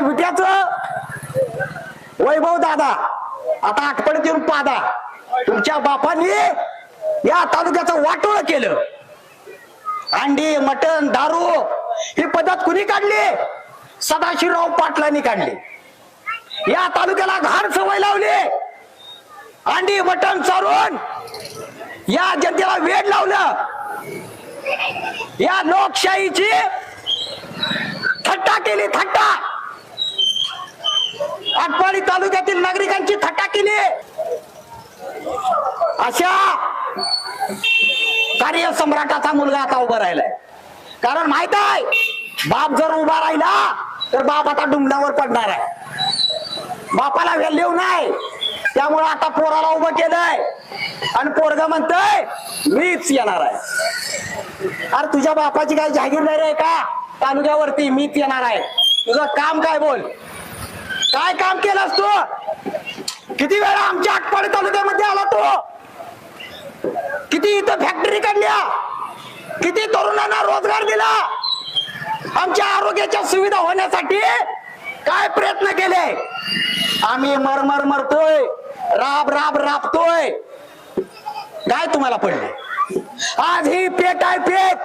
विट्याच? वैभव दादा आता आठवड्यात येऊन पादा तुमच्या बापाने या तालुक्याचं वाटोळ केलं. अंडी मटण दारू ही पद्धत कुणी काढली? सदाशिवराव पाटलांनी काढली. या तालुक्याला घाण सवय लावली. अंडी मटण चारून या जनतेला वेड लावलं. या लोकशाहीची थट्टा केली थट्टा. आटपाडी तालुक्यातील नागरिकांची थट्टा केली अशा कार्यसम्राटाचा मुलगा आता उभा राहिलाय. कारण माहीत आहे बाप जर उभा राहिला तर बाप आता डुंगणावर पडणार आहे. बापाला व्हॅल्यू नाही. त्यामुळे आता पोराला उभं केलंय. आणि पोरगा म्हणतय मीच येणार आहे. अरे तुझ्या बापाची काय जागीरदारी आहे का? तालुक्यावरती मीच येणार आहे. तुझं काम काय बोल? काय काम केलंस तू? किती वेळा आमच्या आटपाडी तालुक्यामध्ये आला तो? किती इथं फॅक्टरी काढल्या? किती तरुणांना रोजगार दिला? आमच्या आरोग्याच्या सुविधा होण्यासाठी काय प्रयत्न केले? आम्ही मरमर मरतोय राब राब राबतोय. काय तुम्हाला पडले? आज ही पेट आहे पेट.